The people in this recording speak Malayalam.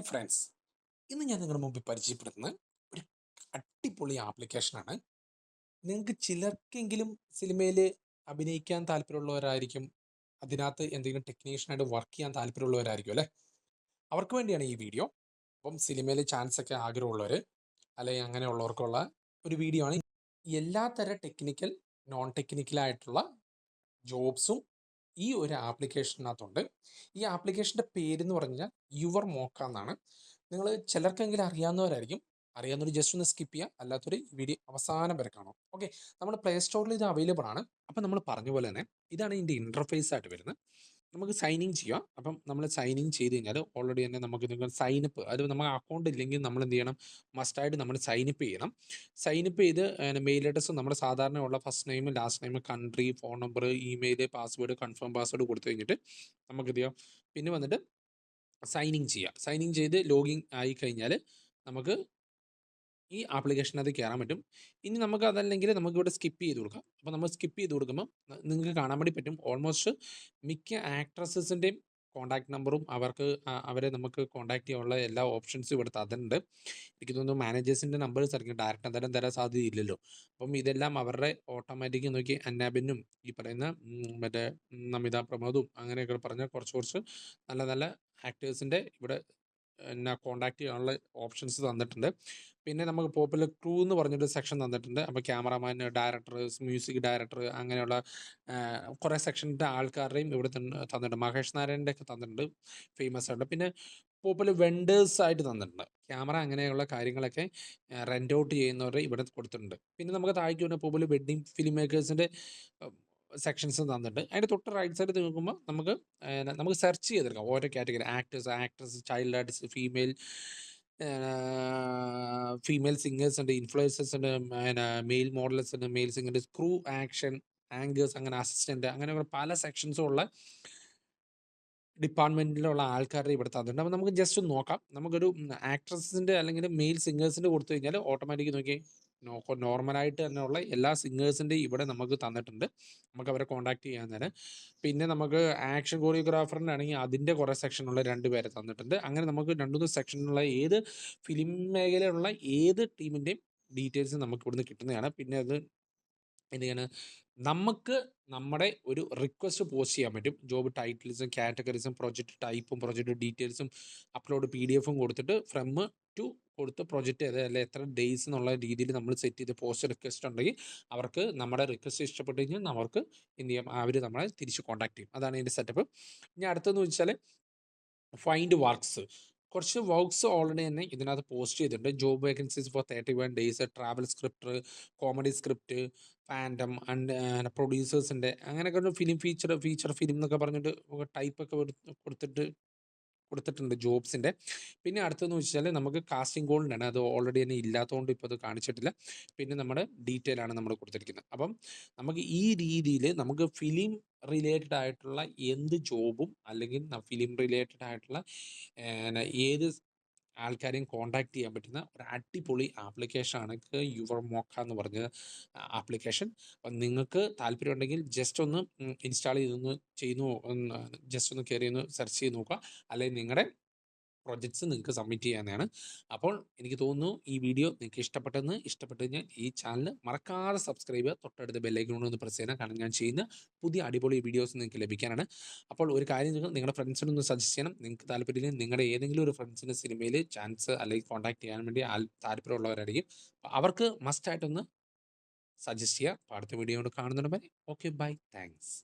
Hi friends. ഇന്ന് ഞാൻ നിങ്ങളുടെ മുമ്പിൽ പരിചയപ്പെടുത്തുന്ന ഒരു അടിപൊളി ആപ്ലിക്കേഷനാണ് നിങ്ങൾക്ക് ചിലർക്കെങ്കിലും സിനിമയിൽ അഭിനയിക്കാൻ താല്പര്യമുള്ളവരായിരിക്കും അതിനകത്ത് എന്തെങ്കിലും ടെക്നീഷ്യനായിട്ട് വർക്ക് ചെയ്യാൻ താല്പര്യമുള്ളവരായിരിക്കും അല്ലേ? അവർക്ക് വേണ്ടിയാണ് ഈ വീഡിയോ അപ്പം സിനിമയിൽ ചാൻസ് ഒക്കെ ആഗ്രഹമുള്ളവർ അല്ലെങ്കിൽ അങ്ങനെയുള്ളവർക്കുള്ള ഒരു വീഡിയോ ആണ്. എല്ലാ തര ടെക്നിക്കൽ നോൺ ടെക്നിക്കലായിട്ടുള്ള ജോബ്സും ഈ ഒരു ആപ്ലിക്കേഷനകത്തുണ്ട്. ഈ ആപ്ലിക്കേഷന്റെ പേരെന്ന് പറഞ്ഞാൽ യുവർ മോക്ക എന്നാണ്. നിങ്ങൾ ചിലർക്കെങ്കിലും അറിയാവുന്നവരായിരിക്കും. അറിയാവുന്നവർ ജസ്റ്റ് ഒന്ന് സ്കിപ്പ് ചെയ്യുക. അല്ലാത്തൊരു വീഡിയോ അവസാനം വരെ കാണാം ഓക്കെ നമ്മൾ പ്ലേ സ്റ്റോറിൽ ഇത് അവൈലബിൾ ആണ്. അപ്പം നമ്മൾ പറഞ്ഞ പോലെ തന്നെ ഇതാണ് ഇതിന്റെ ഇന്റർഫേസ് ആയിട്ട് വരുന്നത്. നമുക്ക് സൈൻ ഇൻ ചെയ്യാം. അപ്പം നമ്മൾ സൈൻ ഇൻ ചെയ്ത് കഴിഞ്ഞാൽ ഓൾറെഡി തന്നെ നമുക്ക് നിങ്ങൾ സൈൻ അപ്പ് അത് നമ്മൾ അക്കൗണ്ട് ഇല്ലെങ്കിൽ നമ്മൾ എന്ത് ചെയ്യണം? മസ്റ്റായിട്ട് നമ്മൾ സൈൻ അപ്പ് ചെയ്യണം. സൈൻ അപ്പ് ചെയ്ത് മെയിൽ അഡ്രസ്സ് നമ്മുടെ സാധാരണ ഉള്ള first name last name country phone number email password confirm password കൊടുത്തു കഴിഞ്ഞിട്ട് നമുക്ക് എന്ത് ചെയ്യാം? പിന്നെ വന്നിട്ട് സൈനിങ് ചെയ്യാം. സൈനിങ് ചെയ്ത് ലോഗിൻ ആയി കഴിഞ്ഞാൽ നമുക്ക് ഈ ആപ്ലിക്കേഷനകത്ത് കയറാൻ പറ്റും. ഇനി നമുക്ക് അതല്ലെങ്കിൽ നമുക്ക് ഇവിടെ സ്കിപ്പ് ചെയ്ത് കൊടുക്കാം. അപ്പോൾ നമ്മൾ സ്കിപ്പ് ചെയ്ത് കൊടുക്കുമ്പോൾ നിങ്ങൾക്ക് കാണാൻ വേണ്ടി പറ്റും. ഓൾമോസ്റ്റ് മിക്ക ആക്ട്രസസിന്റെയും കോൺടാക്ട് നമ്പറും അവർക്ക് അവരെ നമുക്ക് കോൺടാക്ട് ചെയ്യാനുള്ള എല്ലാ ഓപ്ഷൻസും ഇവിടെ തന്നിട്ടുണ്ട്. എനിക്ക് തോന്നുന്നു മാനേജേഴ്സിന്റെ നമ്പർ ആയിരിക്കും ഡയറക്റ്റ് എന്തായാലും തരാൻ സാധ്യതയില്ലല്ലോ. അപ്പം ഇതെല്ലാം അവരുടെ ഓട്ടോമാറ്റിക് നോക്കി അന്നാബിനും ഈ പറയുന്ന മറ്റേ നമിത പ്രമോദും അങ്ങനെയൊക്കെ പറഞ്ഞ കുറച്ച് കുറച്ച് നല്ല നല്ല ആക്ടേഴ്സിന്റെ ഇവിടെ എന്നെ കോൺടാക്ട് ചെയ്യാനുള്ള ഓപ്ഷൻസ് തന്നിട്ടുണ്ട്. പിന്നെ നമുക്ക് പോപ്പുലർ ക്രൂ എന്ന് പറഞ്ഞൊരു സെക്ഷൻ തന്നിട്ടുണ്ട്. അപ്പോൾ ക്യാമറാമാൻ ഡയറക്ടർ മ്യൂസിക് ഡയറക്ടർ അങ്ങനെയുള്ള കുറേ സെക്ഷന്റെ ആൾക്കാരുടെയും ഇവിടെ തന്നിട്ടുണ്ട്. മഹേഷ് നാരായണന്റെ ഒക്കെ തന്നിട്ടുണ്ട്. ഫേമസ് ആയിട്ട്. പിന്നെ പോപ്പുലർ വെണ്ടേഴ്സ് ആയിട്ട് തന്നിട്ടുണ്ട്. ക്യാമറ അങ്ങനെയുള്ള കാര്യങ്ങളൊക്കെ റെന്റ് ഔട്ട് ചെയ്യുന്നവരെ ഇവിടെ കൊടുത്തിട്ടുണ്ട്. പിന്നെ നമുക്ക് താഴേക്ക് വരുന്ന പോപ്പുലർ വെഡ്ഡിങ് ഫിലിം മേക്കേഴ്സിന്റെ സെക്ഷൻസ് തന്നിട്ട് അതിന്റെ തൊട്ട് റൈറ്റ് സൈഡ് നോക്കുമ്പോൾ നമുക്ക് നമുക്ക് സെർച്ച് ചെയ്തെടുക്കാം. ഓരോ category actors actress child artist female female singers ഉണ്ട് ഇൻഫ്ലുവൻസേഴ്സ് ഉണ്ട് മെയിൽ മോഡൽസ് ഉണ്ട് male singers crew action anchors അങ്ങനെ അസിസ്റ്റന്റ് അങ്ങനെ പല സെക്ഷൻസും ഉള്ള ഡിപ്പാർട്ട്മെന്റിലുള്ള ആൾക്കാരുടെ ഇവിടെ തന്നിട്ടുണ്ട്. അപ്പോൾ നമുക്ക് ജസ്റ്റ് നോക്കാം. നമുക്കൊരു ആക്ട്രസിന്റെ അല്ലെങ്കിൽ മെയിൽ സിംഗേഴ്സിന്റെ കൊടുത്തു കഴിഞ്ഞാൽ ഓട്ടോമാറ്റിക് നോക്കി നോർമലായിട്ട് തന്നെയുള്ള എല്ലാ സിംഗേഴ്സിന്റെയും ഇവിടെ നമുക്ക് തന്നിട്ടുണ്ട്. നമുക്ക് അവരെ കോൺടാക്ട് ചെയ്യാൻ തന്നെ. പിന്നെ നമുക്ക് ആക്ഷൻ കോറിയോഗ്രാഫറിന്റെ ആണെങ്കിൽ അതിന്റെ കുറേ സെക്ഷനുള്ള രണ്ട് പേരെ തന്നിട്ടുണ്ട്. അങ്ങനെ നമുക്ക് രണ്ട് സെക്ഷനുള്ള ഏത് ഫിലിം മേഖലയിലുള്ള ഏത് ടീമിന്റെയും ഡീറ്റെയിൽസ് നമുക്ക് ഇവിടുന്ന് കിട്ടുന്നതാണ്. പിന്നെ അത് എന്താണ് നമുക്ക് നമ്മുടെ ഒരു റിക്വസ്റ്റ് പോസ്റ്റ് ചെയ്യാൻ പറ്റും. ജോബ് ടൈറ്റിൽസും കാറ്റഗറീസും പ്രൊജക്റ്റ് ടൈപ്പും പ്രൊജക്റ്റ് ഡീറ്റെയിൽസും അപ്ലോഡ് പി ഡി എഫും കൊടുത്തിട്ട് ഫ്രം ടു കൊടുത്ത് പ്രൊജക്റ്റ് ചെയ്ത് അല്ലെ എത്ര ഡേയ്സ് എന്നുള്ള രീതിയിൽ നമ്മൾ സെറ്റ് ചെയ്ത് പോസ്റ്റ് റിക്വസ്റ്റ് ഉണ്ടെങ്കിൽ അവർക്ക് നമ്മുടെ റിക്വസ്റ്റ് ഇഷ്ടപ്പെട്ട് കഴിഞ്ഞാൽ അവർക്ക് എന്ത് ചെയ്യാം? അവർ നമ്മളെ തിരിച്ച് കോൺടാക്ട് ചെയ്യും. അതാണ് ഇതിന്റെ സെറ്റപ്പ് ഇനി അടുത്തെന്ന് വെച്ചാൽ ഫൈൻഡ് വർക്ക്സ് കുറച്ച് വർക്ക്സ് ഓൾറെഡി തന്നെ ഇതിനകത്ത് പോസ്റ്റ് ചെയ്തിട്ടുണ്ട്. Job vacancies for thirty one days travel script comedy script fandom and പ്രൊഡ്യൂസേഴ്സിന്റെ അങ്ങനെയൊക്കെ ഒരു ഫിലിം ഫീച്ചർ ഫീച്ചർ ഫിലിം എന്നൊക്കെ പറഞ്ഞിട്ട് ടൈപ്പൊക്കെ കൊടുത്തിട്ട് കൊടുത്തിട്ടുണ്ട് ജോബ്സിന്റെ പിന്നെ അടുത്തെന്ന് വെച്ചാൽ നമുക്ക് കാസ്റ്റിംഗ് ഗോൾഡാണ് അത് ഓൾറെഡി തന്നെ ഇല്ലാത്തതുകൊണ്ട് ഇപ്പോൾ അത് കാണിച്ചിട്ടില്ല. പിന്നെ നമ്മുടെ ഡീറ്റെയിൽ ആണ് നമ്മൾ കൊടുത്തിരിക്കുന്നത്. അപ്പം നമുക്ക് ഈ രീതിയിൽ നമുക്ക് ഫിലിം റിലേറ്റഡ് ആയിട്ടുള്ള എന്ത് ജോബും അല്ലെങ്കിൽ ഫിലിം റിലേറ്റഡ് ആയിട്ടുള്ള ഏത് ആൾക്കാരെയും കോണ്ടാക്ട് ചെയ്യാൻ പറ്റുന്ന ഒരു അടിപൊളി ആപ്ലിക്കേഷനാണ് യുവർ മോക്ക എന്ന് പറഞ്ഞ ആപ്ലിക്കേഷൻ അപ്പം നിങ്ങൾക്ക് താല്പര്യം ഉണ്ടെങ്കിൽ ജസ്റ്റ് ഒന്ന് ഇൻസ്റ്റാൾ ചെയ്തൊന്ന് ചെയ്യുന്നു ജസ്റ്റ് ഒന്ന് കയറി ഒന്ന് സെർച്ച് ചെയ്ത് നോക്കുക. അല്ലെങ്കിൽ നിങ്ങളുടെ പ്രൊജക്ട്സ് നിങ്ങൾക്ക് സബ്മിറ്റ് ചെയ്യാനാണ്. അപ്പോൾ എനിക്ക് തോന്നുന്നു ഈ വീഡിയോ നിങ്ങൾക്ക് ഇഷ്ടപ്പെട്ടെന്ന് ഇഷ്ടപ്പെട്ട് കഴിഞ്ഞാൽ ഈ ചാനൽ മറക്കാതെ സബ്സ്ക്രൈബ് ചെയ്യുക. തൊട്ടടുത്ത് ബെല്ലൈക്കൺ ഒന്ന് പ്രസ് ചെയ്യണം കാരണം ഞാൻ ചെയ്യുന്ന പുതിയ അടിപൊളി വീഡിയോസ് നിങ്ങൾക്ക് ലഭിക്കാനാണ്. അപ്പോൾ ഒരു കാര്യം നിങ്ങൾ നിങ്ങളുടെ ഫ്രണ്ട്സിനൊന്ന് സജസ്റ്റ് ചെയ്യണം. നിങ്ങൾക്ക് താല്പര്യമില്ലെങ്കിൽ നിങ്ങളുടെ ഏതെങ്കിലും ഒരു ഫ്രണ്ട്സിന്റെ സിനിമയിൽ ചാൻസ് അല്ലെങ്കിൽ കോൺടാക്ട് ചെയ്യാൻ വേണ്ടി താല്പര്യമുള്ളവരായിരിക്കും. അവർക്ക് മസ്റ്റായിട്ടൊന്ന് സജസ്റ്റ് ചെയ്യുക. അടുത്ത വീഡിയോ കൊണ്ട് കാണുന്നുണ്ട് ഓക്കെ ബൈ താങ്ക്സ്